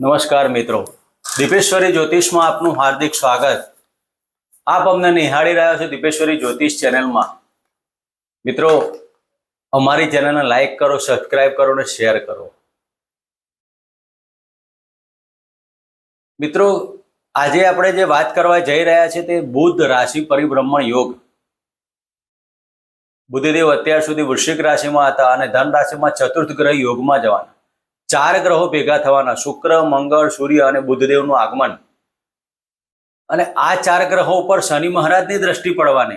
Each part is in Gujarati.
નમસ્કાર મિત્રો. દીપેશ્વરી જ્યોતિષમાં આપનું હાર્દિક સ્વાગત. આપ અમને નિહાળી રહ્યા છો દીપેશ્વરી જ્યોતિષ ચેનલમાં. મિત્રો, અમારી ચેનલને લાઈક કરો સબસ્ક્રાઈબ કરો અને શેર કરો. મિત્રો, આજે આપણે જે વાત કરવા જઈ રહ્યા છીએ તે બુદ્ધ રાશિ પરિભ્રમણ યોગ. બુદ્ધિદેવ અત્યાર સુધી વૃશ્ચિક રાશિમાં હતા અને ધન રાશિમાં ચતુર્થ ગ્રહ યોગમાં જવાના. ચાર ગ્રહો ભેગા થવાના, શુક્ર, મંગળ, સૂર્ય અને બુધદેવનું આગમન. અને આ ચાર ગ્રહો ઉપર શનિ મહારાજની દ્રષ્ટિ પડવાની.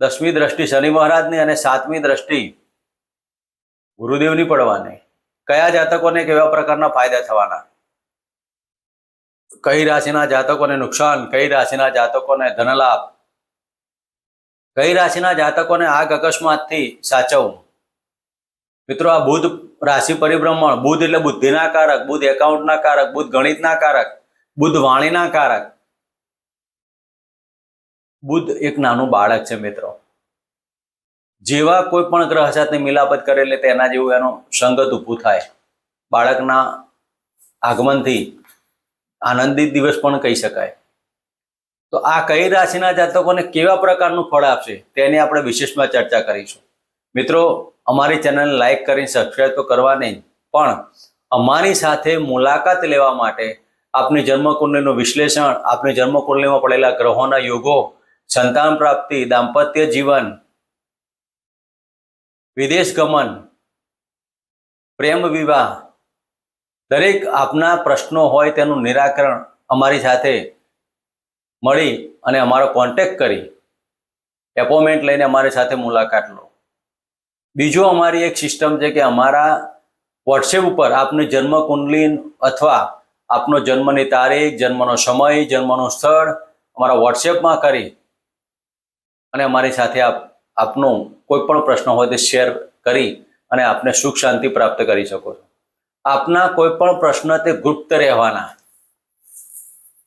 દસમી દ્રષ્ટિ શનિ મહારાજની અને સાતમી દ્રષ્ટિ ગુરુદેવની પડવાની. કયા જાતકોને કેવા પ્રકારના ફાયદા થવાના? કઈ રાશિના જાતકોને નુકસાન, કઈ રાશિના જાતકોને ધનલાભ? કઈ રાશિના જાતકોને આગ અકસ્માતથી સાચવવું? મિત્રો, આ બુધ રાશિ પરિભ્રમણ, બુધ એટલે બુદ્ધિના કારક, બુધ એકાઉન્ટના કારક, બુધ ગણિતના કારક, બુધ વાણીના કારક. બુધ એક નાનું બાળક છે મિત્રો. જેવા કોઈ પણ ગ્રહ સાથે મિલાપત કરે એટલે તેના જેવું એનો સંગત ઊભું થાય. બાળકના આગમનથી આનંદિત દિવસ પણ કહી શકાય. તો આ કઈ રાશિના જાતકોને કેવા પ્રકારનું ફળ આપશે તેની આપણે વિશેષમાં ચર્ચા કરીશું. મિત્રો, અમારી ચેનલને લાઈક કરીને સબસ્ક્રાઈબ તો કરવા નહીં પણ અમારી સાથે મુલાકાત લેવા માટે આપની જન્મકુંડલીનું વિશ્લેષણ, આપની જન્મકુંડલીમાં પડેલા ગ્રહોના યોગો, સંતાન પ્રાપ્તિ, દાંપત્ય જીવન, વિદેશ ગમન, પ્રેમ વિવાહ, દરેક આપના પ્રશ્નો હોય તેનું નિરાકરણ અમારી સાથે મળી અને અમારો કોન્ટેક્ટ કરી. એપોઇન્ટમેન્ટ લઈને અમારી સાથે મુલાકાત લો. બીજું અમારી એક સિસ્ટમ છે કે અમારા વોટ્સએપ ઉપર આપની જન્મ કુંડલી અથવા આપનો જન્મની તારીખ, જન્મનો સમય, જન્મનું સ્થળ અમારા વોટ્સએપમાં કરી અને અમારી સાથે આપ, આપનો કોઈ પણ પ્રશ્ન હોય તે શેર કરી અને આપને સુખ શાંતિ પ્રાપ્ત કરી શકો છો. આપના કોઈ પણ પ્રશ્ન તે ગુપ્ત રહેવાના.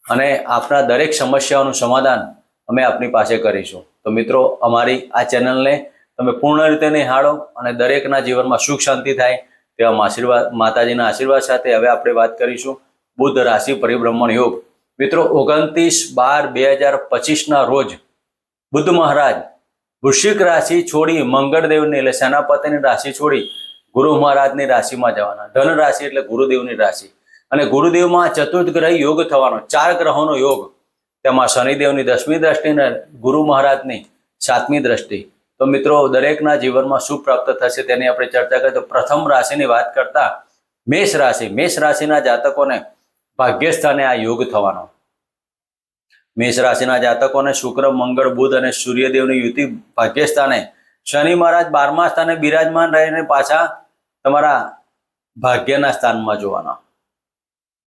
અને આપના દરેક સમસ્યાઓનું સમાધાન અમે આપની પાસે કરીશું. તો મિત્રો, અમારી આ ચેનલને તમે પૂર્ણ રીતે નિહાળો અને દરેકના જીવનમાં સુખ શાંતિ થાય તેવા આશીર્વાદ, માતાજીના આશીર્વાદ સાથે હવે આપણે વાત કરીશું બુદ્ધ રાશિ પરિભ્રમણ યોગ. મિત્રો, ઓગણત્રીસ બાર બે હજાર પચીસના રોજ બુદ્ધ મહારાજ વૃશ્ચિક રાશિ છોડી મંગળદેવની એટલે સેનાપતિની રાશિ છોડી ગુરુ મહારાજની રાશિમાં જવાના. ધન રાશિ એટલે ગુરુદેવની રાશિ. અને ગુરુદેવમાં ચતુર્થ ગ્રહ યોગ થવાનો, ચાર ગ્રહોનો યોગ. તેમાં શનિદેવની દસમી દ્રષ્ટિ અને ગુરુ મહારાજની સાતમી દ્રષ્ટિ. તો મિત્રો, દરેકના જીવનમાં શું પ્રાપ્ત થશે તેની આપણે ચર્ચા કરીએ. તો પ્રથમ રાશિની વાત કરતા મેષ રાશિ. મેષ રાશિના જાતકોને ભાગ્યસ્થાને આ યોગ થવાનો. મેષ રાશિના જાતકોને શુક્ર, મંગળ, બુધ અને સૂર્યદેવની યુતિ ભાગ્યસ્થાને શનિ મહારાજ બારમા સ્થાને બિરાજમાન રહીને પાછા તમારા ભાગ્યના સ્થાનમાં જોવાના.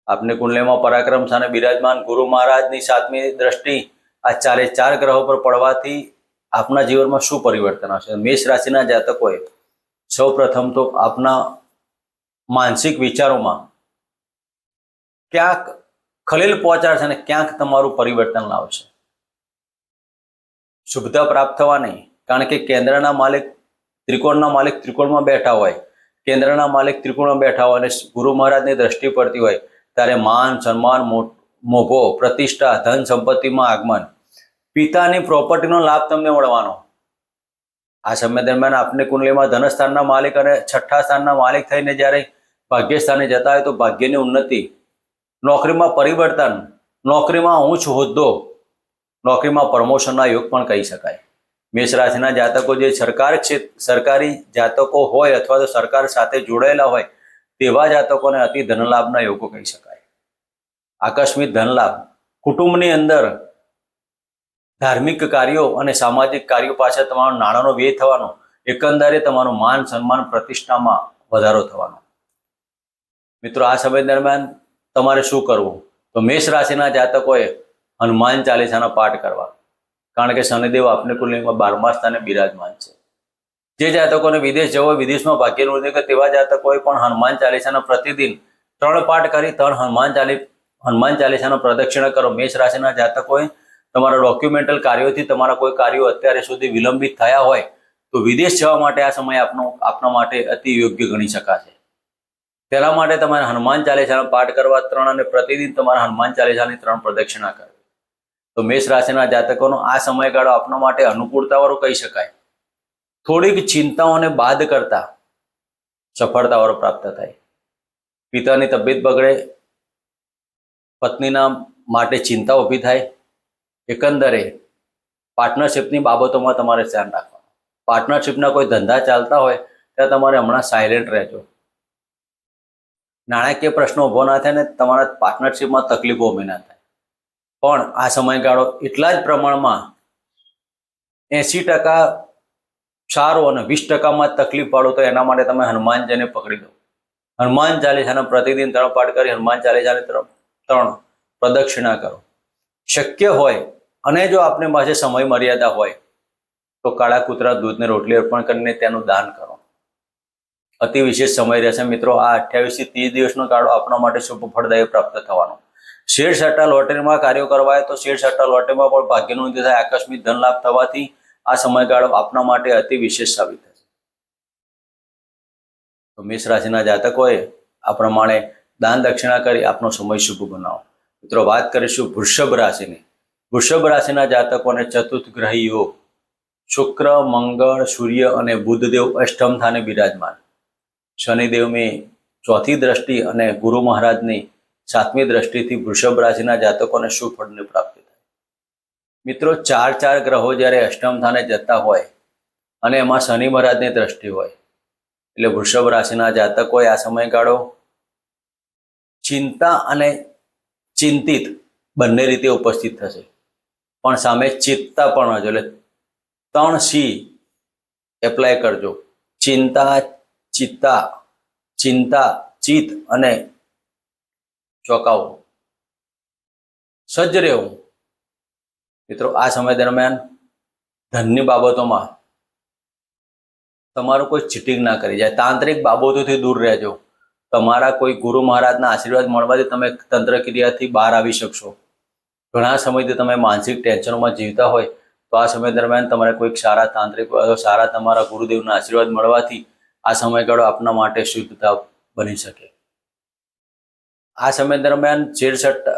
આપને કુંડલીમાં પરાક્રમ સ્થાને બિરાજમાન ગુરુ મહારાજની સાતમી દ્રષ્ટિ આ ચારે ચાર ગ્રહો પર પડવાથી આપના જીવનમાં શું પરિવર્તન આવશે? મેષ રાશિના જાતકોએ સૌ પ્રથમ તો આપના માનસિક વિચારોમાં ક્યાંક ખલેલ પહોંચાડશે અને ક્યાંક તમારું પરિવર્તન લાવશે. શુભતા પ્રાપ્ત થવા નહીં કારણ કે કેન્દ્રના માલિક ત્રિકોણના માલિક ત્રિકોણમાં બેઠા હોય, કેન્દ્રના માલિક ત્રિકોણમાં બેઠા હોય અને ગુરુ મહારાજની દ્રષ્ટિ પડતી હોય, ત્યારે માન, સન્માન મોભો, પ્રતિષ્ઠા, ધન સંપત્તિમાં આગમન પિતાની પ્રોપર્ટીનો લાભ તમને મળવાનો. આ સમય દરમિયાન આપની કુંડલીમાં ધનસ્થાનના માલિક અને છઠ્ઠા સ્થાનના માલિક થઈને જ્યારે ભાગ્યસ્થાને જતા હોય તો ભાગ્યની ઉન્નતિ. નોકરીમાં પરિવર્તન. નોકરીમાં ઊંચ હોદ્દો. નોકરીમાં પ્રમોશનના યોગ પણ કહી શકાય. મેષ રાશિના જાતકો જે સરકાર છે સરકારી જાતકો હોય અથવા તો સરકાર સાથે જોડાયેલા હોય, તેવા જાતકોને અતિ ધનલાભના યોગો કહી શકાય. આકસ્મિક ધનલાભ. કુટુંબની અંદર ધાર્મિક કાર્યો અને સામાજિક કાર્યો પાછળ તમારો નાણાંનો વ્યય થવાનો, એકંદરે તમારું માન સન્માન પ્રતિષ્ઠામાં વધારો થવાનો. મિત્રો, આ સમય દરમિયાન તમારે શું કરવું? તો મેષ રાશિના જાતકોએ હનુમાન ચાલીસાનો પાઠ કરવા. કારણ કે શનિદેવ આપને કુલિંગમાં બારમા સ્થાને બિરાજમાન છે. જે જાતકોને વિદેશ જવો વિદેશમાં ભાગ્યનું કરે તેવા જાતકોએ પણ હનુમાન ચાલીસાનો પ્રતિદિન ત્રણ પાઠ કરી, ત્રણ હનુમાન ચાલી, હનુમાન ચાલીસાનો પ્રદક્ષિણા કરો. મેષ રાશિના જાતકોએ તમારા ડોક્યુમેન્ટલ કાર્યોથી તમારા કોઈ કાર્યો અત્યારે સુધી વિલંબિત થયા હોય, તો વિદેશ જવા માટે આ સમય આપનો, આપના માટે અતિ યોગ્ય ગણી શકાશે. તેના માટે તમારે હનુમાન ચાલીસાનો પાઠ કરવા ત્રણ અને પ્રતિદિન તમારે હનુમાન ચાલીસાની ત્રણ પ્રદક્ષિણા કરવી. તો મેષ રાશિના જાતકોનો આ સમયગાળો આપના માટે અનુકૂળતાવાળો કહી શકાય. થોડીક ચિંતાઓને બાદ કરતા સફળતાવાળો પ્રાપ્ત થાય. પિતાની તબિયત બગડે, પત્નીના માટે ચિંતા ઊભી થાય એકંદરે પાર્ટનરશિપની બાબતોમાં તમારે ધ્યાન રાખવાનું. પાર્ટનરશિપના કોઈ ધંધા ચાલતા હોય, ત્યાં તમારે હમણાં સાયલેન્ટ રહેજો. નાણાકીય પ્રશ્નો ઊભો ના થાય ને તમારા પાર્ટનરશિપમાં તકલીફો ઊભી ના થાય. પણ આ સમયગાળો એટલા જ પ્રમાણમાં એસી ટકા સારો અને વીસ ટકામાં તકલીફ પાડો તો એના માટે તમે હનુમાનજીને પકડી દો. હનુમાન ચાલીસાના પ્રતિદિન ત્રણ પાઠ કરી, હનુમાન ચાલીસાને ત્રણ ત્રણ પ્રદક્ષિણા કરો. શક્ય હોય અને જો આપને પાસે સમય મર્યાદા હોય, તો કાળા કૂતરા દૂધને રોટલી અર્પણ કરીને તેનું દાન કરો. અતિ વિશેષ સમય રહેશે મિત્રો, આ અઠ્યાવીસથી ત્રીસ દિવસનો ગાળો આપણા માટે શુભ ફળદાયી પ્રાપ્ત થવાનો. શેર સટ્ટા લોટરીમાં કાર્યો કરવા તો શેર સટ્ટા લોટરીમાં પણ ભાગ્યનું ઉદય થાય, આકસ્મિક ધન લાભ થવાથી આ સમયગાળો આપના માટે અતિ વિશેષ સાબિત થશે. તો મેષ રાશિના જાતકોએ આ પ્રમાણે દાન દક્ષિણા કરી આપનો સમય શુભ બનાવો. મિત્રો, વાત કરીશું વૃષભ રાશિની. વૃષભ રાશિના જાતકોને ચતુર્થ ગ્રહીઓ, શુક્ર, મંગળ, સૂર્ય અને બુધદેવ અષ્ટમ સ્થાને બિરાજમાન. શનિદેવની ચોથી દ્રષ્ટિ અને ગુરુ મહારાજની સાતમી દ્રષ્ટિથી વૃષભ રાશિના જાતકોને શુભ ફળની પ્રાપ્તિ થાય. મિત્રો, ચાર ચાર ગ્રહો જ્યારે અષ્ટમ સ્થાને જતા હોય અને એમાં શનિ મહારાજની દ્રષ્ટિ હોય, એટલે વૃષભ રાશિના જાતકોએ આ સમયગાળો ચિંતા અને ચિંતિત બંને રીતે ઉપસ્થિત થશે. પણ સામે ચિત્તા પણ હજો એટલે ત્રણ સી એપ્લાય કરજો. ચિંતા, ચિત્તા, ચિંતા, ચિત્ત અને ચોંકાવો. સજ્જ રહેવું. મિત્રો, આ સમય દરમિયાન ધનની બાબતોમાં તમારું કોઈ ચીટિંગ ના કરી જાય. તાંત્રિક બાબતોથી દૂર રહેજો. તમારા કોઈ ગુરુ મહારાજના આશીર્વાદ મળવાથી તમે તંત્ર ક્રિયાથી બહાર આવી શકશો. ઘણા સમયથી તમે માનસિક ટેન્શનોમાં જીવતા હોય, તો આ સમય દરમિયાન તમારે કોઈક સારા તાંત્રિક સારા તમારા ગુરુદેવના આશીર્વાદ મળવાથી આ સમયગાળો આપના માટે શુદ્ધતા બની શકે. આ સમય દરમિયાન શેરસટ્ટ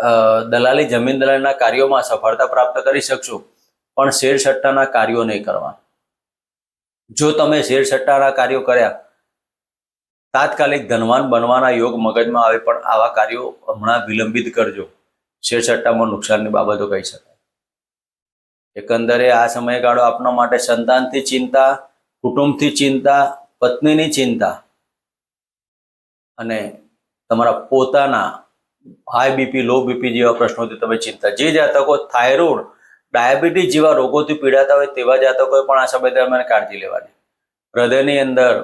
દલાલી જમીન દલાલીના કાર્યોમાં સફળતા પ્રાપ્ત કરી શકશો, પણ શેર સટ્ટાના કાર્યો નહીં કરવા. જો તમે શેર સટ્ટાના કાર્યો કર્યા, તાત્કાલિક ધનવાન બનવાના યોગ મગજમાં આવે પણ આવા કાર્યો હમણાં વિલંબિત કરજો. શેર સટ્ટામાં નુકસાનની બાબતો કહી શકાય. એકંદરે આ સમયગાળો આપણા માટે સંતાનથી ચિંતા, કુટુંબથી ચિંતા, પત્નીની ચિંતા અને તમારા પોતાના હાઈ બીપી લો બીપી જેવા પ્રશ્નોથી તમે ચિંતા. જે જાતકો થાઇરોઇડ, ડાયાબિટીસ જેવા રોગોથી પીડાતા હોય તેવા જાતકોએ પણ આ સમય દરમિયાન કાળજી લેવાની. હૃદયની અંદર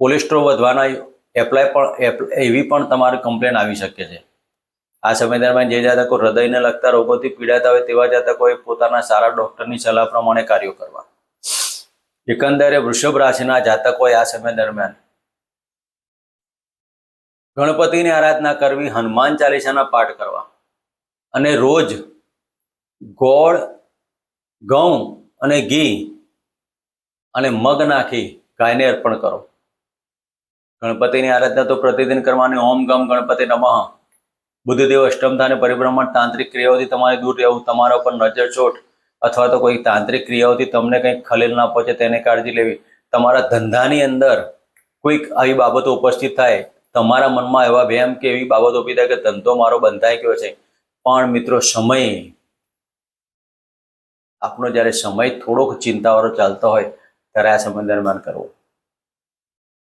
કોલેસ્ટ્રોલ વધવાના એપ્લાય પણ એવી પણ તમારી કમ્પ્લેન આવી શકે છે. આ સમય દરમિયાન જે જાતકો હૃદયને લગતા રોગોથી પીડાતા હોય તેવા જાતકોએ પોતાના સારા ડોક્ટરની સલાહ પ્રમાણે કાર્યો કરવા. એકંદરે વૃષભ રાશિના જાતકોએ આ સમય દરમિયાન ગણપતિની આરાધના કરવી, હનુમાન ચાલીસાના પાઠ કરવા અને રોજ ગોળ, ઘઉં અને ઘી અને મગ નાખી ગાયને અર્પણ કરો. ગણપતિની આરાધના તો પ્રતિદિન કરવાની. ઓમ ગમ ગણપતિ નમઃ. બુદ્ધદેવ અષ્ટમતા અને પરિભ્રમણ તાંત્રિક ક્રિયાઓથી તમારે દૂર રહેવું, તમારા ઉપર નજર ચોટ, અથવા તો કોઈ તાંત્રિક ક્રિયાઓથી તમને કંઈક ખલેલ ના પહોંચે તેને કાળજી લેવી. તમારા ધંધાની અંદર કોઈક આવી બાબતો ઉપસ્થિત થાય, તમારા મનમાં એવા વ્યાયામ કે એવી બાબતો ઊભી થાય કે ધંધો મારો બંધાઈ ગયો છે. પણ મિત્રો, સમય આપનો જ્યારે સમય થોડોક ચિંતાવાળો ચાલતો હોય, ત્યારે આ સમય દરમિયાન કરવો.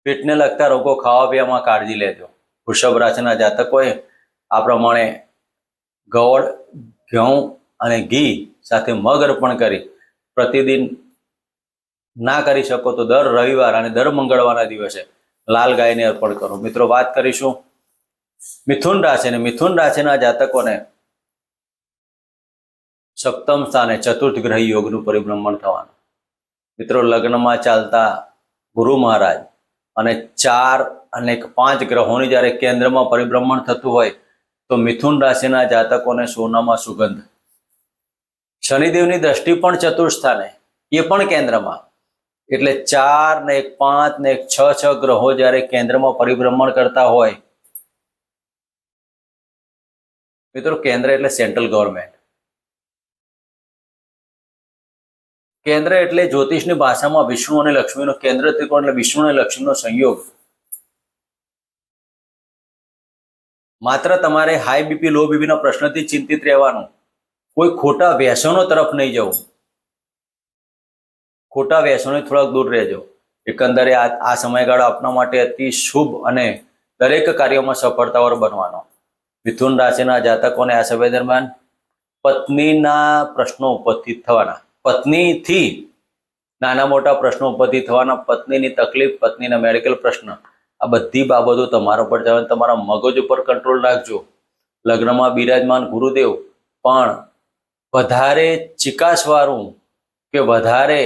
પેટને લગતા રોગો ખાવા પીવામાં કાળજી લેજો. વૃષભ રાશિના જાતકોએ આ પ્રમાણે ગોળ ઘઉં અને ઘી સાથે મગ અર્પણ કરી પ્રતિદિન ના કરી શકો તો દર રવિવાર અને દર મંગળવારના દિવસે લાલ ગાયને અર્પણ કરો. મિત્રો, વાત કરીશું મિથુન રાશિ અને મિથુન રાશિના જાતકોને સપ્તમ સ્થાને ચતુર્થ ગ્રહ યોગનું પરિભ્રમણ થવાનું. મિત્રો, લગ્નમાં ચાલતા ગુરુ મહારાજ અને ચાર અને પાંચ ગ્રહોની જ્યારે કેન્દ્રમાં પરિભ્રમણ થતું હોય તો મિથુન રાશિના જાતકોને સોનામાં સુગંધ. શનિદેવની દ્રષ્ટિ પણ ચતુર્થ એ પણ કેન્દ્રમાં. એટલે ચાર ને એક પાંચ ને એક છ છ ગ્રહો જ્યારે કેન્દ્રમાં પરિભ્રમણ કરતા હોય. મિત્રો, કેન્દ્ર એટલે સેન્ટ્રલ ગવર્મેન્ટ. કેન્દ્ર એટલે જ્યોતિષની ભાષામાં વિષ્ણુ અને લક્ષ્મીનો કેન્દ્ર ત્રિકોણ, એટલે વિષ્ણુ અને લક્ષ્મીનો સંયોગ. માત્ર તમારે હાઈ બીપી લો બીપીના પ્રશ્નથી ચિંતિત રહેવાનું. કોઈ ખોટા વ્યસનો તરફ નહીં જવું. ખોટા વ્યસનોથી થોડાક દૂર રહેજો. એકંદરે આ આ સમયગાળો આપના માટે અતિ શુભ અને દરેક કાર્યોમાં સફળતાવાર બનવાનો. મિથુન રાશિના જાતકોને આ સમય દરમિયાન પત્નીના પ્રશ્નો ઉપસ્થિત થવાના. પત્નીથી નાના મોટા પ્રશ્નો ઉપસ્થિત થવાના. પત્નીની તકલીફ, પત્નીના મેડિકલ પ્રશ્ન. આ બધી બાબતો તમારા પર જવાનું તમારા મગજ ઉપર કંટ્રોલ રાખજો લગ્નમાં બિરાજમાન ગુરુદેવ. પણ વધારે ચિકાસવાળું કે વધારે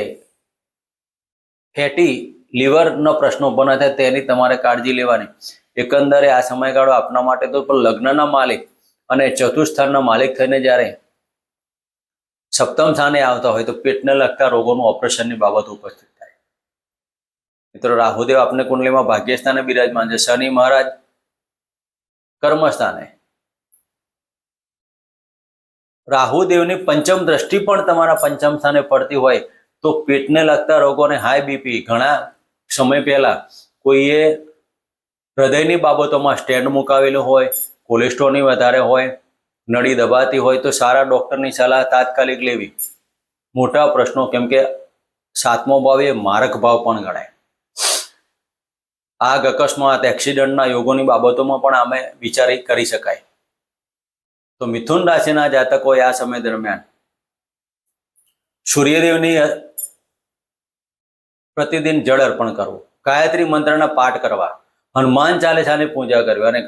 ફેટી લીવરનો પ્રશ્ન ઊભો ન થાય તેની તમારે કાળજી લેવાની. એકંદરે આ સમયગાળો આપના માટે તો પણ લગ્નના માલિક અને ચતુર્થ માલિક થઈને જ્યારે સપ્તમ સ્થાને આવતા હોય તો પેટને લગતા રોગોનું ઓપરેશનની બાબત ઉપસ્થિત. મિત્રો, રાહુદેવ આપને કુંડલીમાં ભાગ્ય સ્થાને બિરાજમાન છે. શનિ મહારાજ કર્મ સ્થાને રાહુદેવની પંચમ દ્રષ્ટિ પણ તમારા પંચમ સ્થાને પડતી હોય તો પેટને લગતા રોગોને હાઈ બીપી ઘણા સમય પહેલા કોઈએ હૃદયની બાબતોમાં સ્ટેન્ડ મુકાવેલું હોય કોલેસ્ટ્રોલની વધારે હોય, નળી દબાતી હોય તો સારા ડૉક્ટરની સલાહ તાત્કાલિક લેવી. મોટા પ્રશ્નો, કેમ કે સાતમો ભાવ એ મારક ભાવ પણ ગણાય. આગ અકસ્માત, એક્સિડન્ટના યોગોની બાબતોમાં પણ અમે વિચારી કરી શકાય. તો મિથુન રાશિના જાતકોએ આ સમય દરમિયાન સૂર્યદેવની પ્રતિદિન જળ અર્પણ કરવું, ગાયત્રી મંત્રના પાઠ કરવા, હનુમાન ચાલીસાની પૂજા કરવી અને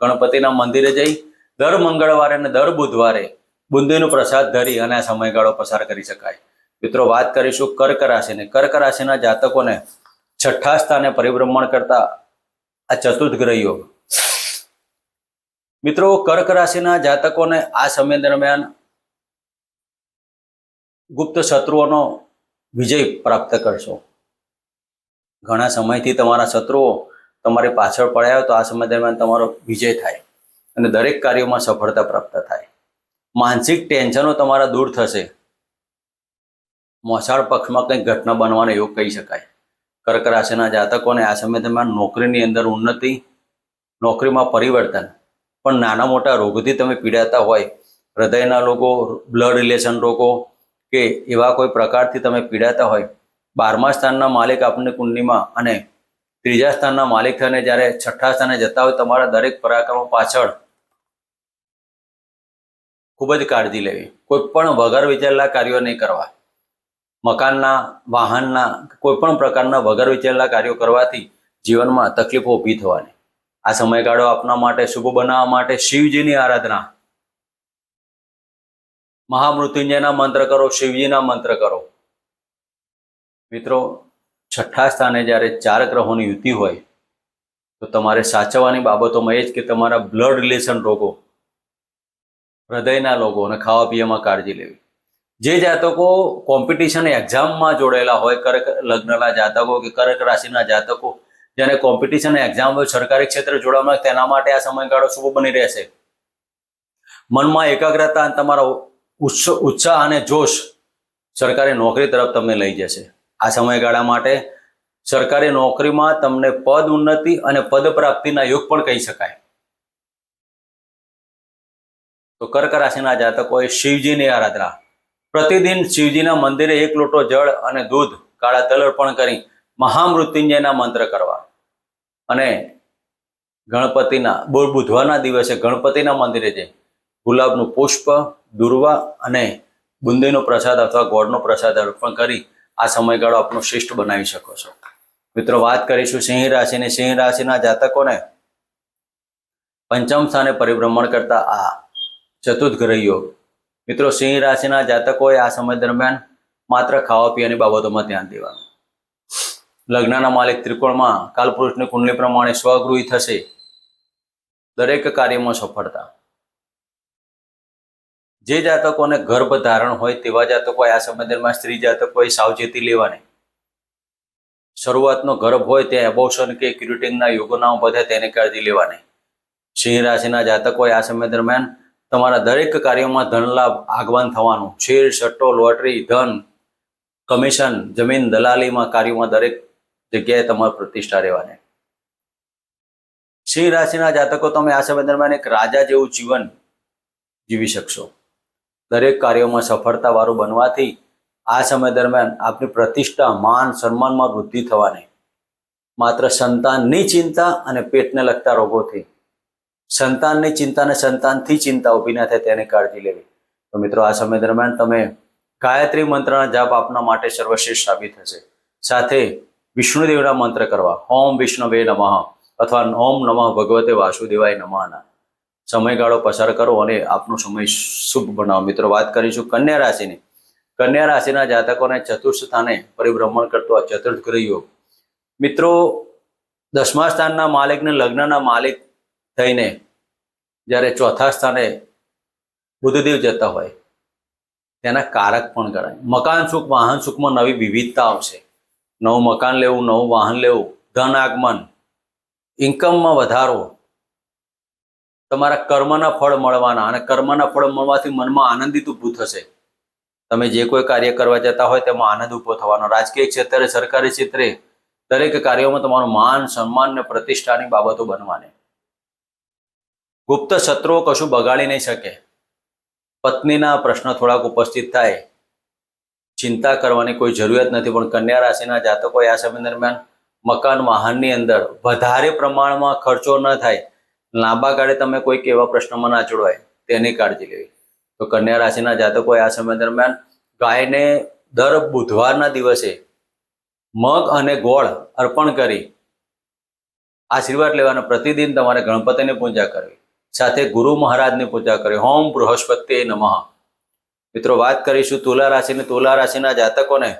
ગણપતિના મંદિરે જઈ દર મંગળવારે અને દર બુધવારે બુંદીનો પ્રસાદ ધરી અને આ સમયગાળો પસાર કરી શકાય. મિત્રો, વાત કરીશું કર્ક રાશિની. કર્ક રાશિના જાતકોને છઠ્ઠા સ્થાને પરિભ્રમણ કરતા આ ચતુર્થ ગ્રહ યોગ મિત્રો, કર્ક રાશિના જાતકોને આ સમય દરમિયાન ગુપ્ત શત્રુઓનો વિજય પ્રાપ્ત કરશો. ઘણા સમયથી તમારા શત્રુઓ તમારી પાછળ પડ્યા તો આ સમય દરમિયાન તમારો વિજય થાય અને દરેક કાર્યોમાં સફળતા પ્રાપ્ત થાય. માનસિક ટેન્શનો તમારા દૂર થશે. મોસાળ પક્ષમાં કંઈક ઘટના બનવાનો યોગ કહી શકાય. કર્ક રાશિના જાતકોને આ સમય દરમિયાન નોકરીની અંદર ઉન્નતિ, નોકરીમાં પરિવર્તન, પણ નાના મોટા રોગોથી તમે પીડાતા હોય, હૃદયના લોકો, બ્લડ રિલેશન રોગો કે એવા કોઈ પ્રકારથી તમે પીડાતા હોય, બારમા સ્થાનના માલિક આપણને કુંડલીમાં અને ત્રીજા સ્થાનના માલિક થઈને જ્યારે છઠ્ઠા સ્થાને જતા હોય, તમારા દરેક પરાક્રમો પાછળ ખૂબ જ કાળજી લેવી. કોઈ પણ વગર વિચારેલા કાર્યો નહીં કરવા. મકાનના, વાહનના કોઈ પણ પ્રકારના વગર વિચારેલા કાર્યો કરવાથી જીવનમાં તકલીફો ઊભી થવાની. આ સમયગાળો આપના માટે શુભ બનાવવા માટે શિવજીની આરાધના. મહામૃત્યુંજયના મંત્ર કરો, શિવજીના મંત્ર કરો. મિત્રો, છઠ્ઠા સ્થાને જ્યારે ચાર ગ્રહોની યુતિ હોય, તો તમારે સાચવવાની બાબતોમાં એ જ કે તમારા બ્લડ રિલેશન રોગો, હૃદયના રોગો અને ખાવા પીવામાં કાળજી લેવી. જે જાતકો કોમ્પિટિશન એક્ઝામમાં જોડેલા હોય, કર્ક લગ્નના જાતકો કે કર્ક રાશિના જાતકો, જેને કોમ્પિટિશન એક્ઝામ હોય, સરકારી ક્ષેત્રે જોડાવાનું તેના માટે આ સમયગાળો શુભ બની રહેશે. મનમાં એકાગ્રતા અને તમારો ઉત્સાહ અને જોશ સરકારી નોકરી તરફ તમને લઈ જશે. આ સમયગાળા માટે સરકારી નોકરીમાં તમને પદ ઉન્નતિ અને પદ પ્રાપ્તિના યોગ પણ કહી શકાય. તો કર્ક રાશિના જાતકોએ શિવજીની આરાધના પ્રતિદિન શિવજીના મંદિરે એક લોટો જળ અને દૂધ, કાળા તલ અર્પણ કરી મહામૃત્યુંજયના મંત્ર કરવા. અને ગણપતિના બોલ બુધવારના દિવસે ગણપતિના મંદિરે જઈ ગુલાબનું પુષ્પ, દુર્વા અને બુંદીનો પ્રસાદ અથવા ગોળનો પ્રસાદ અર્પણ કરી આ સમયગાળો આપનો શ્રેષ્ઠ બનાવી શકો છો. મિત્રો, વાત કરીશું સિંહ રાશિની. સિંહ રાશિના જાતકોને પંચમ સ્થાને પરિભ્રમણ કરતા આ ચતુર્થ ગ્રહ યોગ મિત્રો, સિંહ રાશિના જાતકોએ આ સમય દરમિયાન માત્ર ખાવા પીવાની બાબતોમાં ધ્યાન દેવાનું. લગ્નના માલિક ત્રિકોણમાં કાલપુરુષની કુંડલી પ્રમાણે સ્વગૃહી થશે. દરેક કાર્યમાં સફળતા. જે જાતકોને ગર્ભ ધારણ હોય તેવા જાતકોએ આ સમય દરમિયાન સ્ત્રી જાતકોએ સાવચેતી લેવાની. શરૂઆતનો ગર્ભ હોય ત્યાં એબોશન કે ક્યુરેટિંગના યોગોના બધે તેને કાળજી લેવાની. સિંહ રાશિના જાતકોએ આ સમય દરમિયાન તમારા દરેક કાર્યોમાં ધન લાભ આગમન થવાનું. શેર સટ્ટો, લોટરી, ધન, કમિશન, જમીન, દલાલીમાં કાર્યોમાં દરેક જગ્યાએ તમારી પ્રતિષ્ઠા રહેવાની. સિંહ રાશિના જાતકો તમે આ સમય દરમિયાન એક રાજા જેવું જીવન જીવી શકશો. દરેક કાર્યોમાં સફળતાવાળું બનવાથી આ સમય દરમિયાન આપની પ્રતિષ્ઠા માન સન્માનમાં વૃદ્ધિ થવાની. માત્ર સંતાનની ચિંતા અને પેટને લગતા રોગોથી સંતાનની ચિંતા અને સંતાનથી ચિંતા ઊભી ના થાય તેની કાળજી લેવી. તો મિત્રો, આ સમય દરમિયાન તમે ગાયત્રી મંત્રના જાપ આપના માટે સર્વશ્રેષ્ઠ સાબિત થશે. સાથે વિષ્ણુદેવના મંત્ર કરવા. ઓમ વિષ્ણવે નમઃ અથવા ઓમ નમઃ ભગવતે વાસુદેવાય નમઃના. સમયગાળો પસાર કરો અને આપનો સમય શુભ બનાવો. મિત્રો, વાત કરીશું કન્યા રાશિની. કન્યા રાશિના જાતકોને ચતુર્થ સ્થાને પરિભ્રમણ કરતો આ ચતુર્થ ગ્રહ યોગ. મિત્રો, દસમા સ્થાનના માલિકને લગ્નના માલિક થઈને જ્યારે ચોથા સ્થાને બુધદેવ જતા હોય, તેના કારક પણ ગણાય. મકાન સુખ, વાહન સુખમાં નવી વિવિધતા આવશે. નવું મકાન લેવું, નવું વાહન લેવું, ધન આગમન ઇન્કમમાં વધારો, તમારા કર્મના ફળ મળવાના અને કર્મના ફળ મળવાથી મનમાં આનંદિત ઊભું થશે. તમે જે કોઈ કાર્ય કરવા જતા હોય તેમાં આનંદ ઊભો થવાનો. રાજકીય ક્ષેત્રે, સરકારી ક્ષેત્રે દરેક કાર્યોમાં તમારું માન, સન્માન ને પ્રતિષ્ઠાની બાબતો બનવાની. ગુપ્ત શત્રુઓ કશું બગાડી નહીં શકે. પત્નીના પ્રશ્ન થોડાક ઉપસ્થિત થાય. ચિંતા કરવાની કોઈ જરૂરિયાત નથી, પણ કન્યા રાશિના જાતકોએ આ સમય દરમિયાન મકાન વાહનની અંદર વધારે પ્રમાણમાં ખર્ચો ન થાય. લાંબા ગાળે તમે કોઈક એવા પ્રશ્નમાં ના જોડવાય તેની કાળજી લેવી. તો કન્યા રાશિના જાતકોએ આ સમય દરમિયાન ગાયને દર બુધવારના દિવસે મગ અને ગોળ અર્પણ કરી આશીર્વાદ લેવાના પ્રતિદિન તમારે ગણપતિની પૂજા કરવી. સાથે ગુરુ મહારાજની પૂજા કરી. હોમ બૃહસ્પતિ નમઃ. મિત્રો, વાત કરીશું તુલા રાશિની. તુલા રાશિના જાતકોને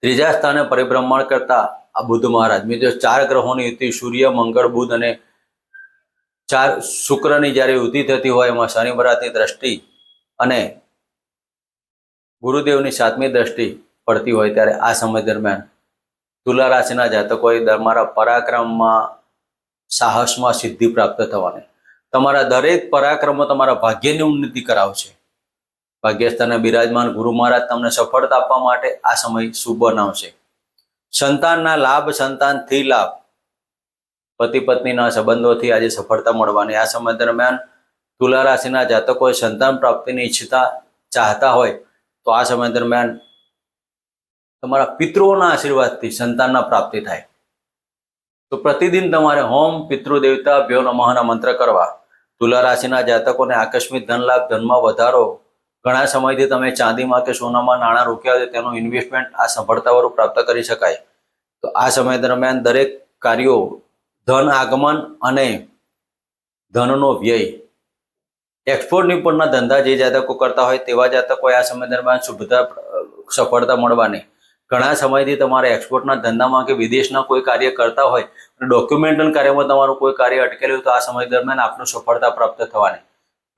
ત્રીજા સ્થાને પરિભ્રમણ કરતા આ બુદ્ધ મહારાજ. મિત્રો, ચાર ગ્રહોની યુતિ સૂર્ય, મંગળ, બુધ અને ચાર શુક્રની જ્યારે યુતિ થતી હોય, એમાં શનિ બરાતની દ્રષ્ટિ અને ગુરુદેવની સાતમી દ્રષ્ટિ પડતી હોય ત્યારે આ સમય દરમિયાન તુલા રાશિના જાતકોએ તમારા પરાક્રમમાં સાહસમાં સિદ્ધિ પ્રાપ્ત થવાની. તમારા દરેક પરાક્રમો તમારા ભાગ્યની ઉન્નતિ કરાવશે. ભાગ્યસ્થાને બિરાજમાન ગુરુ મહારાજ તમને સફળતા આપવા માટે આ સમય શુભ બનાવશે. સંતાનના લાભ સંતાનથી લાભ. પતિ પત્નીના સંબંધોથી આજે સફળતા મળવાની. આ સમય દરમિયાન તુલા રાશિના જાતકોએ સંતાન પ્રાપ્તિની ઈચ્છતા ચાહતા હોય તો આ સમય દરમિયાન તમારા પિતૃઓના આશીર્વાદથી સંતાનના પ્રાપ્તિ થાય. તો પ્રતિદિન તમારે હોમ પિતૃ દેવતા ભ્યો નમઃના મંત્ર કરવા. તુલા રાશિના જાતકોને આકસ્મિક ધન લાભ, ધનમાં વધારો. ઘણા સમયથી તમે ચાંદીમાં કે સોનામાં નાણાં રોક્યા હોય તેનું ઇન્વેસ્ટમેન્ટ આ સફળતાવાળું પ્રાપ્ત કરી શકાય. તો આ સમય દરમિયાન દરેક કાર્યો ધન આગમન અને ધનનો વ્યય. એક્સપોર્ટ નિપુણના ધંધા જે જાતકો કરતા હોય તેવા જાતકોએ આ સમય દરમિયાન શુભતા સફળતા મળવાની. ઘણા સમયથી તમારે એક્સપોર્ટના ધંધામાં કે વિદેશના કોઈ કાર્ય કરતા હોય, અને ડોક્યુમેન્ટલ કાર્યમાં તમારું કોઈ કાર્ય અટકેલું તો આ સમય દરમિયાન આપનું સફળતા પ્રાપ્ત થવાની.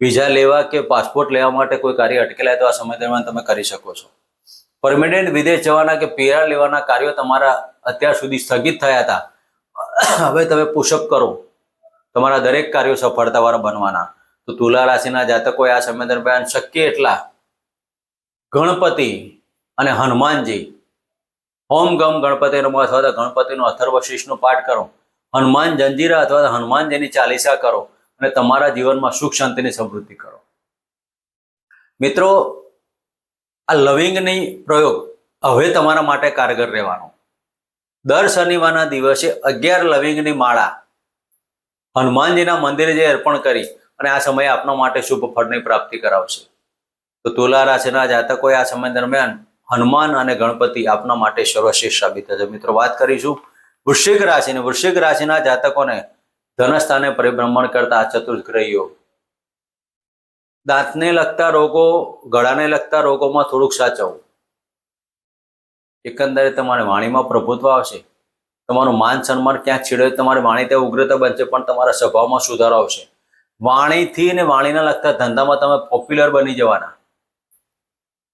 વિઝા લેવા કે પાસપોર્ટ લેવા માટે કોઈ કાર્ય અટકેલા તો આ સમય દરમિયાન તમે કરી શકો છો. પરમેનન્ટ વિદેશ જવાના કે પીઆર લેવાના કાર્યો તમારા અત્યાર સુધી સ્થગિત થયા હતા. હવે તમે પુશઅપ કરો. તમારા દરેક કાર્યો સફળતાવાળા બનવાના. તો તુલા રાશિના જાતકોએ આ સમય દરમિયાન શક્ય એટલા ગણપતિ અને હનુમાનજી ઓમ ગમ ગણપતિ નમો અથવા તો ગણપતિનો અથર્વશીષનો પાઠ કરો. હનુમાન જંજીરા અથવા હનુમાનજીની ચાલીસા કરો અને તમારા જીવનમાં સુખ શાંતિની સમૃદ્ધિ કરો. મિત્રો, આ લવિંગની પ્રયોગ હવે તમારા માટે કારગર રહેવાનો. દર શનિવારના દિવસે અગિયાર લવિંગની માળા હનુમાનજીના મંદિરે જે અર્પણ કરી અને આ સમયે આપના માટે શુભ ફળની પ્રાપ્તિ કરાવશે. તો તુલા રાશિના જાતકોએ આ સમય દરમિયાન હનુમાન અને ગણપતિ આપના માટે સર્વશ્રેષ્ઠ સાબિત થશે. મિત્રો, વાત કરીશું વૃશ્ચિક રાશિની વૃશ્ચિક રાશિના જાતકોને ધનસ્થાને પરિભ્રમણ કરતા ચતુર્થ ગ્રહ દાંતને લગતા રોગો, ગળાને લગતા રોગોમાં થોડુંક સાચવવું. એકંદરે તમારી વાણીમાં પ્રભુત્વ આવશે. તમારું માન સન્માન ક્યાં છેડે તમારી વાણી ત્યાં ઉગ્રતા બનશે, પણ તમારા સ્વભાવમાં સુધારો આવશે. વાણીથી અને વાણીના લગતા ધંધામાં તમે પોપ્યુલર બની જવાના.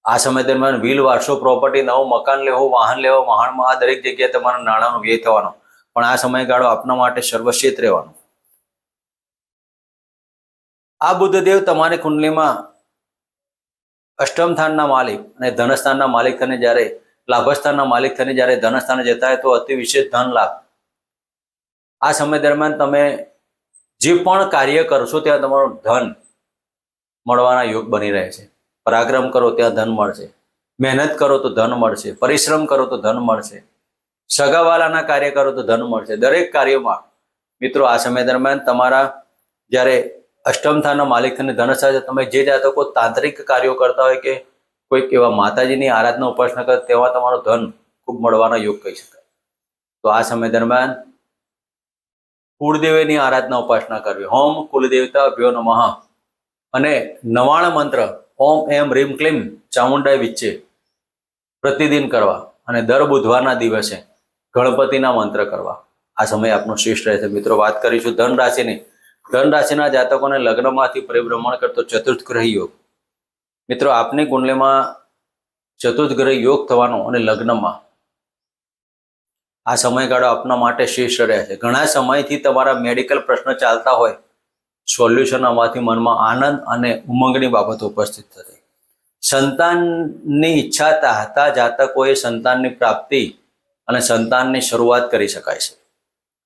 આ સમય દરમિયાન વ્હીલ, વારસો પ્રોપર્ટી નવું મકાન લેવો, વાહન લેવો, વાહનમાં આ દરેક જગ્યાએ તમારા નાણાંનો વ્યય થવાનો. પણ આ સમયગાળો આપના માટે સર્વશ્રેષ્ઠ રહેવાનો. આ બુદ્ધદેવ તમારી કુંડલીમાં અષ્ટમ સ્થાનના માલિક અને ધનસ્થાનના માલિક થઈને જ્યારે, લાભસ્થાનના માલિક થઈને જ્યારે ધનસ્થાને જતા હોય તો અતિ વિશેષ ધન લાભ. આ સમય દરમિયાન તમે જે પણ કાર્ય કરશો, ત્યાં તમારું ધન મળવાના યોગ બની રહે છે. પરાક્રમ કરો, ત્યાં ધન મળશે. મહેનત કરો તો ધન મળશે. પરિશ્રમ કરો તો ધન મળશે. સગાવાલાના કાર્ય કરો તો ધન મળશે. દરેક કાર્યોમાં, મિત્રો, આ સમય દરમિયાન તમારા જ્યારે અષ્ટમ સ્થાનના માલિક થઈને ધન સાથે તમે જે જાતકો તાંત્રિક કાર્યો કરતા હોય કે કોઈક એવા માતાજીની આરાધના, ઉપાસના કરે તેવા તમારો ધન ખૂબ મળવાના યોગ કહી શકાય. તો આ સમય દરમિયાન કુળદેવીની આરાધના, ઉપાસના કરવી. હોમ કુલદેવતા અભ્યો નમઃ. અને નવાણ મંત્ર ઓમ એમ રીમ ક્લીમ ચામુંડાઈ વિચ્ચે પ્રતિદિન કરવા અને દર બુધવારના દિવસે ગણપતિના મંત્ર કરવા. આ સમય આપનો શ્રેષ્ઠ રહેશે. મિત્રો, વાત કરીશું ધન રાશિની ધન રાશિના જાતકોને લગ્નમાંથી પરિભ્રમણ કરતો ચતુર્થ ગ્રહ યોગ. મિત્રો, આપની કુંડલીમાં ચતુર્થ ગ્રહ યોગ થવાનો અને લગ્નમાં આ સમયગાળો આપના માટે શ્રેષ્ઠ રહે છે ઘણા સમયથી તમારા મેડિકલ પ્રશ્ન ચાલતા હોય સોલ્યુશન આવવાથી મનમાં આનંદ અને ઉમંગની બાબતો ઉપસ્થિત થતી સંતાનની ઈચ્છા તાહતા જાતકોએ સંતાનની પ્રાપ્તિ અને સંતાનની શરૂઆત કરી શકાય છે.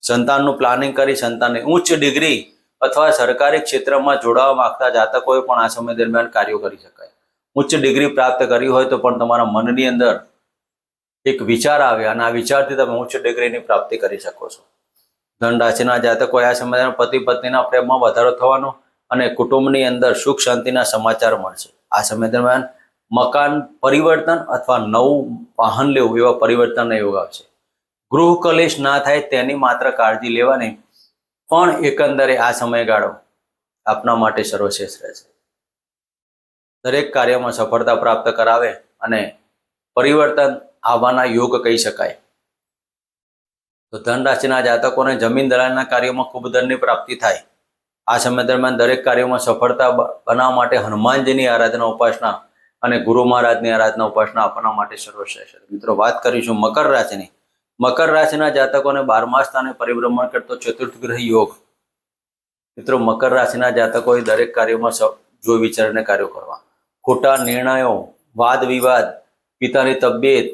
સંતાનનું પ્લાનિંગ કરી સંતાનની ઉચ્ચ ડિગ્રી અથવા સરકારી ક્ષેત્રમાં જોડાવા માંગતા જાતકોએ પણ આ સમય દરમિયાન કાર્યો કરી શકાય. ઉચ્ચ ડિગ્રી પ્રાપ્ત કરી હોય તો પણ તમારા મનની અંદર એક વિચાર આવે અને આ વિચારથી તમે ઉચ્ચ ડિગ્રીની પ્રાપ્તિ કરી શકો છો. ધન રાશિના જાતકો આ સમયના પતિ પત્નીના પ્રેમમાં વધારો થવાનો અને કુટુંબની અંદર સુખ શાંતિના સમાચાર મળશે. આ સમય દરમિયાન મકાન પરિવર્તન અથવા નવું વાહન લેવું એવા પરિવર્તનના યોગ આવશે ગૃહ કલેશ ના થાય તેની માત્ર કાળજી લેવાની પણ એકંદરે આ સમયગાળો આપના માટે સર્વશ્રેષ્ઠ રહેશે. દરેક કાર્યમાં સફળતા પ્રાપ્ત કરાવે અને પરિવર્તન આવવાના યોગ કહી શકાય. તો ધન રાશિના જાતકોને જમીન દલાલના કાર્યોમાં ખૂબ ધનની પ્રાપ્તિ થાય. આ સમય દરમિયાન દરેક કાર્યોમાં સફળતા બનાવવા માટે હનુમાનજીની આરાધના ઉપાસના અને ગુરુ મહારાજની આરાધના ઉપાસના આપવા માટે સર્વશ્રેષ્ઠ મિત્રો, વાત કરીશું મકર રાશિની. મકર રાશિના જાતકોને બારમા સ્થાને પરિભ્રમણ કરતો ચતુર્થ ગ્રહ યોગ. મિત્રો, મકર રાશિના જાતકોએ દરેક કાર્યોમાં જો વિચારને કાર્યો કરવા. ખોટા નિર્ણયો, વાદ વિવાદ, પિતાની તબિયત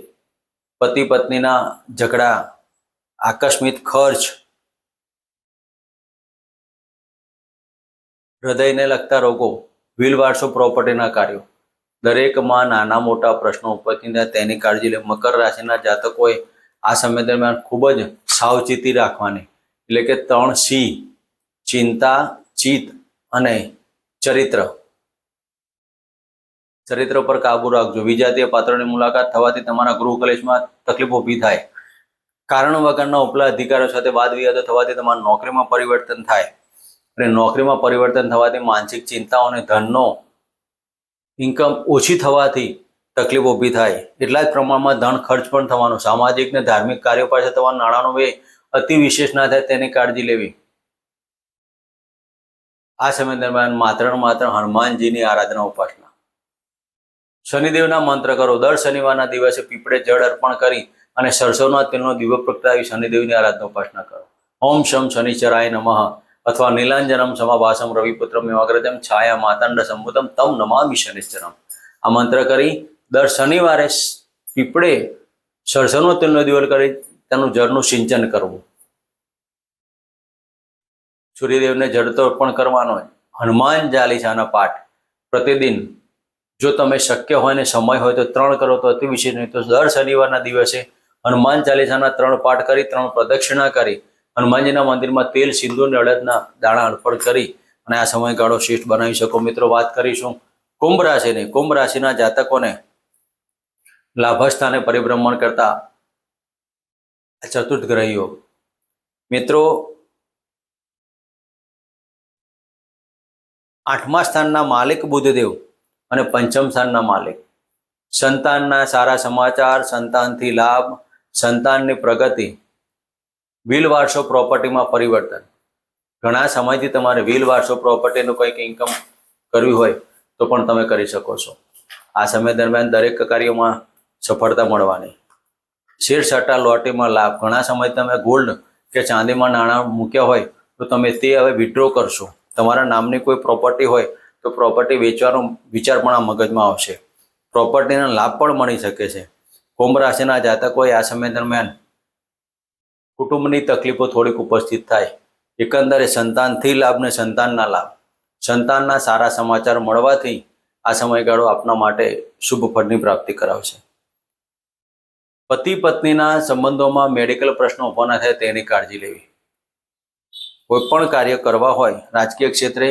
પતિ પત્નીના ઝઘડા આકસ્મિક ખર્ચ હૃદયને લગતા રોગો વ્હીલ વારસો પ્રોપર્ટીના કાર્યો. દરેકમાં નાના મોટા પ્રશ્નો ઉપસ્થિત તેની કાળજી લે. મકર રાશિના જાતકોએ આ સમય દરમિયાન ખૂબ જ સાવચેતી રાખવાની. એટલે કે ત્રણ સી, ચિંતા, ચિત્ત અને ચરિત્ર. ચરિત્ર પર કાબુ રાખજો. વિજાતીય પાત્રોની મુલાકાત થવાથી તમારા ગૃહ કલેશમાં તકલીફ ઊભી થાય. કારણ વગરના ઉપલા અધિકારીઓ સાથે વાદ વિવાદો થવાથી તમારા નોકરીમાં પરિવર્તન થાય. અને નોકરીમાં પરિવર્તન થવાથી માનસિક ચિંતાઓ અને ધનનો ઇન્કમ ઓછી થવાથી તકલીફ ઊભી થાય. એટલા જ પ્રમાણમાં ધન ખર્ચ પણ થવાનો. સામાજિક ને ધાર્મિક કાર્યો પાસે તમારા નાણાંનો વ્યય અતિ વિશેષ ના થાય તેની કાળજી લેવી. આ સમય દરમિયાન માત્ર ને માત્ર હનુમાનજીની આરાધના ઉપાસના. શનિદેવના મંત્ર કરો. દર શનિવારના દિવસે પીપળે જળ અર્પણ કરી અને સરસવના તેલનો દીવો પ્રગટાવી શનિદેવની આરાધના ઉપાસના કરો. ઓમ શમ શનિચરાય નમઃ. અથવા નીલાંજનમ સમાભાસમ રવિપુત્રમ એવાગ્રતમ છાયા માતાંડ સંબુતમ તમ નમામિ શનિશ્ચરમ. આ મંત્ર કરી દર શનિવારે પીપળે સરસવનો તેલનો દિવલ કરી તેનું જળનું સિંચન કરવું. સૂર્યદેવને જળ તો અર્પણ કરવાનો હનુમાન ચાલીસાનો પાઠ પ્રતિદિન. જો તમે શક્ય હોય ને સમય હોય તો ત્રણ કરો તો અતિ વિશેષ નહીં તો દર શનિવારના દિવસે હનુમાન ચાલીસાના ત્રણ પાઠ કરી, ત્રણ પ્રદક્ષિણા કરી, હનુમાનજીના મંદિરમાં તેલ સિંધુ અને અડદના દાણા અર્પણ કરી અને આ સમયગાળો શ્રેષ્ઠ બનાવી શકો. મિત્રો, વાત કરીશું કુંભ રાશિની. કુંભ રાશિના જાતકોને લાભસ્થાને પરિભ્રમણ કરતા ચતુર્થ ગ્રહીઓ. મિત્રો, આઠમા સ્થાનના માલિક બુધદેવ અને પંચમ સ્થાનના માલિક. સંતાનના સારા સમાચાર, સંતાનથી લાભ સંતાનની પ્રગતિ વ્હીલ વારસો પ્રોપર્ટીમાં પરિવર્તન. ઘણા સમયથી તમારે વ્હીલ વારસો પ્રોપર્ટીનું કંઈક ઇન્કમ કરવી હોય તો પણ તમે કરી શકો છો. આ સમય દરમિયાન દરેક કાર્યોમાં સફળતા મળવાની. શેર સટ્ટા લોટરીમાં લાભ. ઘણા સમય તમે ગોલ્ડ કે ચાંદીમાં નાણાં મૂક્યા હોય તો તમે તે હવે વિડ્રો કરશો. તમારા નામની કોઈ પ્રોપર્ટી હોય તો પ્રોપર્ટી વેચવાનો વિચાર પણ આ મગજમાં આવશે. પ્રોપર્ટીના લાભ પણ મળી શકે છે. કુંભ રાશિના જાતકોએ આ સમય દરમિયાન કુટુંબની તકલીફો થોડીક ઉપસ્થિત થાય. એકંદરે સંતાનથી લાભ ને સંતાનના લાભ. સંતાનના સારા સમાચાર મળવાથી આ સમયગાળો આપના માટે શુભ ફળની પ્રાપ્તિ કરાવશે. પતિ પત્નીના સંબંધોમાં મેડિકલ પ્રશ્નો ઊભા ના થાય તેની કાળજી લેવી. કોઈ પણ કાર્ય કરવા હોય, રાજકીય ક્ષેત્રે,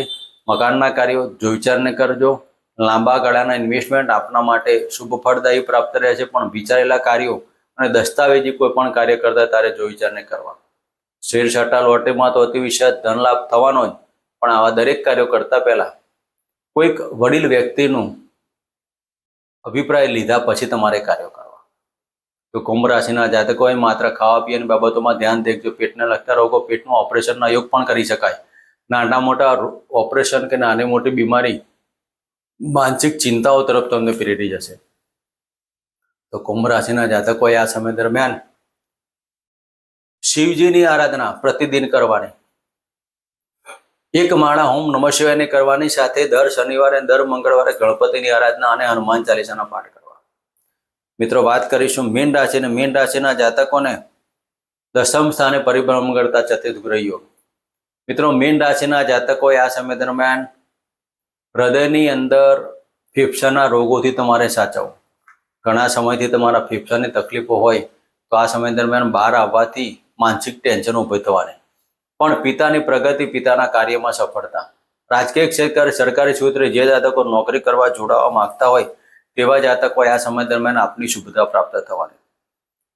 મકાનના કાર્યો જો વિચારને કરજો. લાંબા ગાળાના ઇન્વેસ્ટમેન્ટ આપના માટે શુભ ફળદાયી પ્રાપ્ત રહે છે. પણ વિચારેલા કાર્યો અને દસ્તાવેજી કોઈ પણ કાર્ય કરતા તારે જો વિચારને કરવા. શેર સટ્ટા લોટરીમાં તો અતિ વિશેષ ધન લાભ થવાનો જ, પણ આવા દરેક કાર્યો કરતા પહેલા કોઈક વડીલ વ્યક્તિનું અભિપ્રાય લીધા પછી તમારે કાર્યો કરવા. તો કુંભ રાશિના જાતકોએ માત્ર ખાવા પીવાની બાબતોમાં ધ્યાન દેજો. પેટને લગતા રોગો પેટનું ઓપરેશનના યોગ પણ કરી શકાય. નાના મોટા ઓપરેશન કે નાની મોટી બીમારી માનસિક ચિંતાઓ તરફ તમને પ્રેરી જશે. તો કુંભ રાશિના જાતકોએ આ સમય દરમિયાન શિવજીની આરાધના પ્રતિદિન કરવાની. એક માળા હોમ નમઃ શિવાયની કરવાની, સાથે દર શનિવારે દર મંગળવારે ગણપતિની આરાધના અને હનુમાન ચાલીસાના પાઠ કરવા. મિત્રો, વાત કરીશું મીન રાશિ અને મીન રાશિના જાતકોને દસમ સ્થાને પરિભ્રમણ કરતા ચતુર્ગ્રહ યોગ મિત્રો, મીન રાશિના જાતકોએ આ સમય દરમિયાન હૃદયની અંદર ફેફસાના રોગોથી તમારે સાચવવું. ઘણા સમયથી તમારા ફેફસાની તકલીફો હોય તો આ સમય દરમિયાન બહાર આવવાથી માનસિક ટેન્શન ઊભી થવાની. પણ પિતાની પ્રગતિ પિતાના કાર્યમાં સફળતા. રાજકીય ક્ષેત્રે સરકારી સૂત્રે જે જાતકો નોકરી કરવા જોડાવા માંગતા હોય તેવા જાતકોએ આ સમય દરમિયાન આપની શુભતા પ્રાપ્ત થવાની.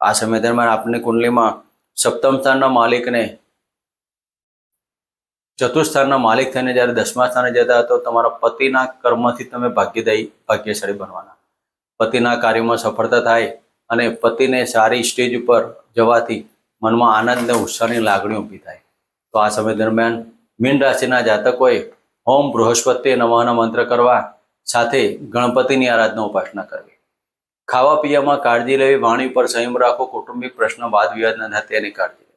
આ સમય દરમિયાન આપની કુંડલીમાં સપ્તમ સ્થાનના માલિકને ચતુર્સ્થાનના માલિક થઈને જ્યારે દસમા સ્થાને જતા તો તમારા પતિના કર્મથી તમે ભાગ્યદાયી, ભાગ્યશાળી બનવાના. પતિના કાર્યમાં સફળતા થાય અને પતિને સારી સ્ટેજ ઉપર જવાથી મનમાં આનંદ અને ઉત્સાહની લાગણી ઊભી થાય. તો આ સમય દરમિયાન મીન રાશિના જાતકોએ ઓમ બૃહસ્પતિ નમઃના મંત્ર કરવા સાથે ગણપતિની આરાધના ઉપાસના કરવી. ખાવા પીવામાં કાળજી લેવી, વાણી પર સંયમ રાખો કૌટુંબિક પ્રશ્ન વાદ વિવાદ ન થાય તેની કાળજી.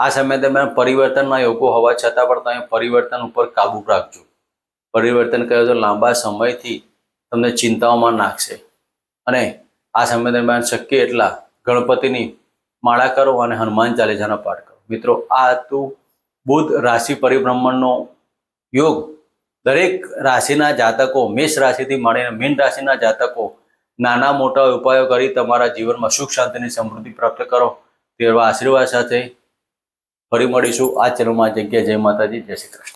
આ સમય દરમિયાન પરિવર્તનના યોગો હોવા છતાં પણ તમે પરિવર્તન ઉપર કાબુ રાખજો. પરિવર્તન કર્યો તો લાંબા સમયથી તમને ચિંતાઓમાં નાખશે. અને આ સમય દરમિયાન શક્ય એટલા ગણપતિની માળા કરો અને હનુમાન ચાલીસાનો પાઠ કરો. મિત્રો, આ હતું બુધ રાશિ પરિભ્રમણનો યોગ દરેક રાશિના જાતકો, મેષ રાશિથી મળીને મીન રાશિના જાતકો નાના મોટા ઉપાયો કરી તમારા જીવનમાં સુખ શાંતિની સમૃદ્ધિ પ્રાપ્ત કરો. તેવા આશીર્વાદ સાથે ફરી મળીશું આ ચેનલમાં. જગ્યા જય માતાજી જય શ્રી કૃષ્ણ.